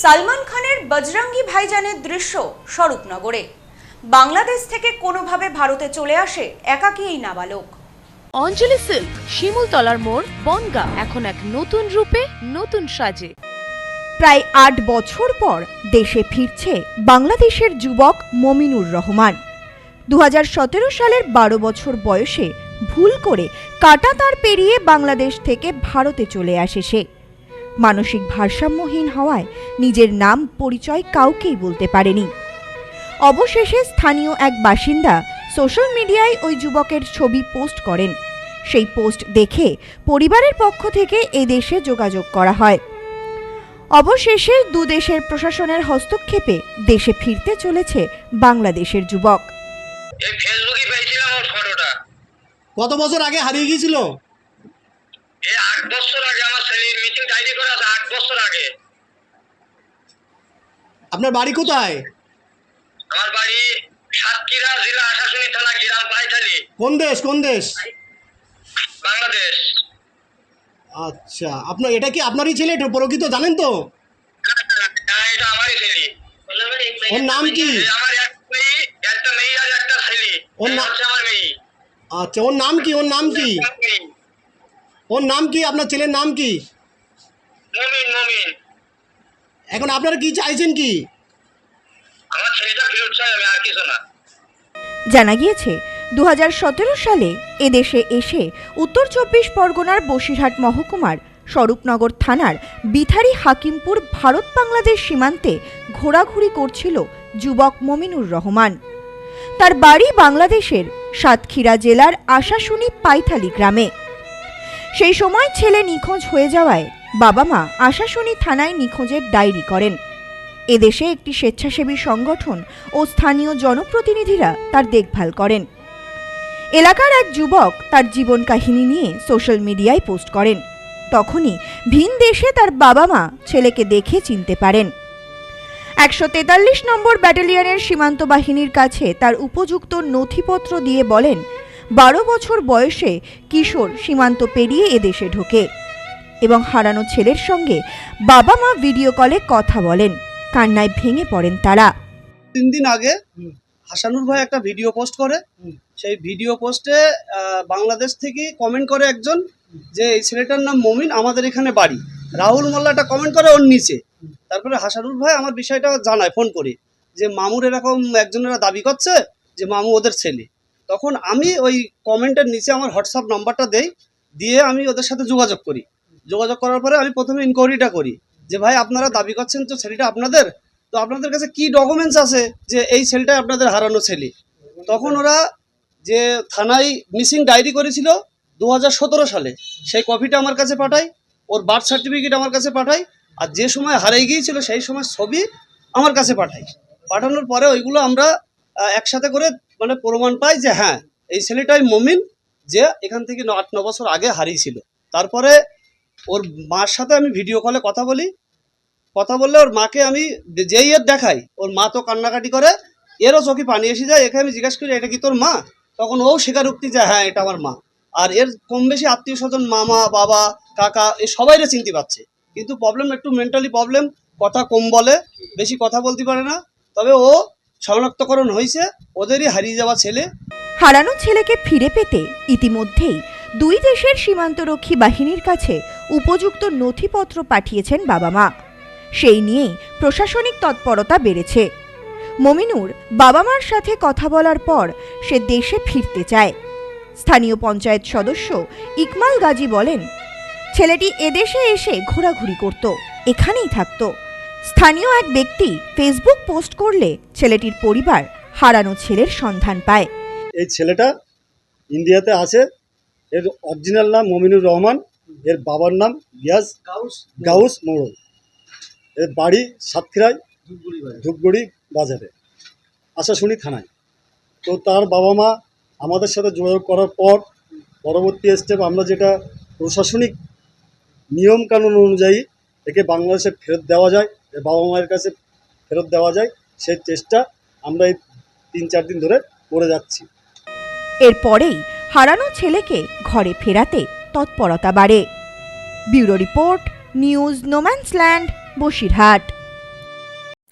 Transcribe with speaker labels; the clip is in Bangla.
Speaker 1: সালমান খানের বজরঙ্গি ভাইজানের দৃশ্য স্বরূপনগরে। বাংলাদেশ থেকে কোনোভাবে ভারতে চলে আসে একাকী এই নাবালক।
Speaker 2: অঞ্জলি সিল্ক শিমুলতলার মোড় বনগা এখন এক নতুন রূপে নতুন সাজে।
Speaker 3: প্রায় আট বছর পর দেশে ফিরছে বাংলাদেশের যুবক মমিনুর রহমান। দু হাজার সতেরো সালের বারো বছর বয়সে ভুল করে কাটা তার পেরিয়ে বাংলাদেশ থেকে ভারতে চলে আসে সে। মানসিক ভারসাম্যহীন হওয়ায় নিজের নাম পরিচয় কাউকেই বলতে পারেনি। অবশেষে স্থানীয় এক বাসিন্দা সোশ্যাল মিডিয়ায় ওই যুবকের ছবি পোস্ট করেন। সেই পোস্ট দেখে পরিবারের পক্ষ থেকে এদেশে যোগাযোগ করা হয়। অবশেষে দুদেশের প্রশাসনের হস্তক্ষেপে দেশে ফিরতে চলেছে বাংলাদেশের যুবক।
Speaker 4: এই ফেসবুকে পেয়েছিলাম ওর ফটোটা
Speaker 5: কত বছর আগে হারিয়ে গিয়েছিল?
Speaker 4: এই আট বছর আগে আমার ছেলে মিটিং ডায়েরি করে আছে আট বছর আগে।
Speaker 5: আপনার বাড়ি কোথায়?
Speaker 4: আমার বাড়ি সাতক্ষীরা জেলা আশাশুনি থানা গ্রাম পাইথালি।
Speaker 5: কোন দেশ কোন দেশ?
Speaker 4: বাংলাদেশ।
Speaker 5: আচ্ছা আপনার এটা কি আপনারই ছেলে? এটা প্রকৃত জানেন তো?
Speaker 4: এটা আমারই ছেলে।
Speaker 5: ওর নাম কি?
Speaker 4: আমার একটা মেয়ে আর একটা ছেলে।
Speaker 5: ওর নাম- আচ্ছা ওর নাম কি? ওর নাম কি? ওর নাম কি? আপনার ছেলের নাম কি?
Speaker 4: মমিন মমিন
Speaker 5: এখন আপনারা কি চাইছেন কি?
Speaker 4: আমার ছেলেটা ফেরত চাই আমি আর কিছু না।
Speaker 3: জানা গিয়েছে দু হাজার সতেরো সালে এদেশে এসে উত্তর চব্বিশ পরগনার বসিরহাট মহকুমার স্বরূপনগর থানার বিথারি হাকিমপুর ভারত বাংলাদেশ সীমান্তে ঘোরাঘুরি করছিল যুবক মমিনুর রহমান। তার বাড়ি বাংলাদেশের সাতক্ষীরা জেলার আশাশুনি পাইথালি গ্রামে। সেই সময় ছেলে নিখোঁজ হয়ে যাওয়ায় বাবা মা আশাশুনি থানায় নিখোঁজের ডায়েরি করেন। এদেশে একটি স্বেচ্ছাসেবী সংগঠন ও স্থানীয় জনপ্রতিনিধিরা তার দেখভাল করেন। এলাকার এক যুবক তার জীবন কাহিনী নিয়ে সোশ্যাল মিডিয়ায় পোস্ট করেন। তখনই ভিন দেশে তার বাবা মা ছেলেকে দেখে চিনতে পারেন। একশো তেতাল্লিশ নম্বর ব্যাটালিয়নের সীমান্ত বাহিনীর কাছে তার উপযুক্ত নথিপত্র দিয়ে বলেন বারো বছর বয়সে কিশোর সীমান্ত পেরিয়ে এদেশে ঢোকে এবং হারানো ছেলের সঙ্গে বাবা মা ভিডিও কলে কথা বলেন। কান্নায় ভেঙে পড়েন তারা।
Speaker 6: তিন দিন আগে হাসানুর ভাই একটা ভিডিও পোস্ট করে। সেই ভিডিও পোস্টে বাংলাদেশ থেকে কমেন্ট করে একজন যে, এই ছেলেটার নাম মমিন, আমাদের এখানে বাড়ি। রাহুল মোল্লা একটা কমেন্ট করে ওর নিচে। তারপরে হাসানুর ভাই আমার বিষয়টা জানায় ফোন করে যে, মামুর এরকম একজনেরা দাবি করছে যে, মামু ওদের ছেলে। তখন আমি ওই কমেন্টের নিচে আমার হোয়াটসঅ্যাপ নাম্বারটা দেই, দিয়ে আমি ওদের সাথে যোগাযোগ করি। যোগাযোগ করার পরে আমি প্রথমে ইনকোয়ারিটা করি যে, ভাই, আপনারা দাবি করছেন তো ছেলেটা আপনাদের? তো আপনাদের কাছে কি ডকুমেন্টস আছে যে এই ছেলেটাই আপনাদের হারানো ছেলে? তখন ওরা যে থানায় মিসিং ডায়েরি করেছিল দু হাজার সতেরো সালে, সেই কপিটা আমার কাছে পাঠায়, ওর বার্থ সার্টিফিকেট আমার কাছে পাঠায়, আর যে সময় হারিয়ে গিয়েছিল সেই সময় ছবি আমার কাছে পাঠায়। পাঠানোর পরে ওইগুলো আমরা একসাথে করে মানে প্রমাণ পাই যে হ্যাঁ এই ছেলেটাই মমিন যে এখান থেকে আট, ন বছর আগে হারিয়েছিল। তারপরে ওর মার সাথে আমি ভিডিও কলে কথা বলি। কথা বললে ওর মাকে আমি যেই এর দেখাই, ওর মা তো কান্নাকাটি করে, এরও চোখে পানি এসে যায়, একে আমি জিজ্ঞাসা করি, এটা কি তোর মা? তখন ও স্বীকারোক্তি যায় হ্যাঁ এটা আমার মা। আর এর কম বেশি আত্মীয় স্বজন, মামা, বাবা, কাকা, এ সবাইরে চিনতে পারছে। কিন্তু প্রবলেম একটু মেন্টালি প্রবলেম কথা কম বলে, বেশি কথা বলতে পারে না। তবে ও শনাক্তকরণ হয়েছে, ওদেরই হারিয়ে যাওয়া ছেলে।
Speaker 3: হারানো ছেলেকে ফিরে পেতে ইতিমধ্যেই দুই দেশের সীমান্তরক্ষী বাহিনীর কাছে উপযুক্ত নথিপত্র পাঠিয়েছেন বাবা মা। সেই নিয়ে প্রশাসনিক তৎপরতা বেড়েছে। মমিনুর বাবা মার সাথে কথা বলার পর সে দেশে ফিরতে চায়। স্থানীয় পঞ্চায়েত সদস্য ইকমাল গাজী বলেন, ছেলেটি এদেশে এসে ঘোরাঘুরি করত, এখানেই থাকতো। স্থানীয় এক ব্যক্তি ফেসবুক পোস্ট করলে ছেলেটির পরিবার হারানো ছেলের সন্ধান পায়।
Speaker 7: এই ছেলেটা ইন্ডিয়াতে আছে। এর অরিজিনাল নাম মমিনুর রহমান। এর বাবার নাম গিয়াস গাউস মোড়ল। এর বাড়ি সাতক্ষীরায় ধূপগুড়ি বাজারে। আশাশুনি থানায়। তো তার বাবা মা আমাদের সাথে যোগাযোগ করার পর পরবর্তী স্টেপ আমরা যেটা প্রশাসনিক নিয়মকানুন অনুযায়ী একে বাংলাদেশে ফেরত দেওয়া যায়। বাবা মায়ের কাছে ফেরত দেওয়া যায়, সেই চেষ্টা আমরা এই তিন চার দিন ধরে করে যাচ্ছি।
Speaker 3: এরপরেই হারানো ছেলেকে ঘরে ফেরাতে তৎপরতা বাড়ে। Bureau report, news, no man's land, Basirhat.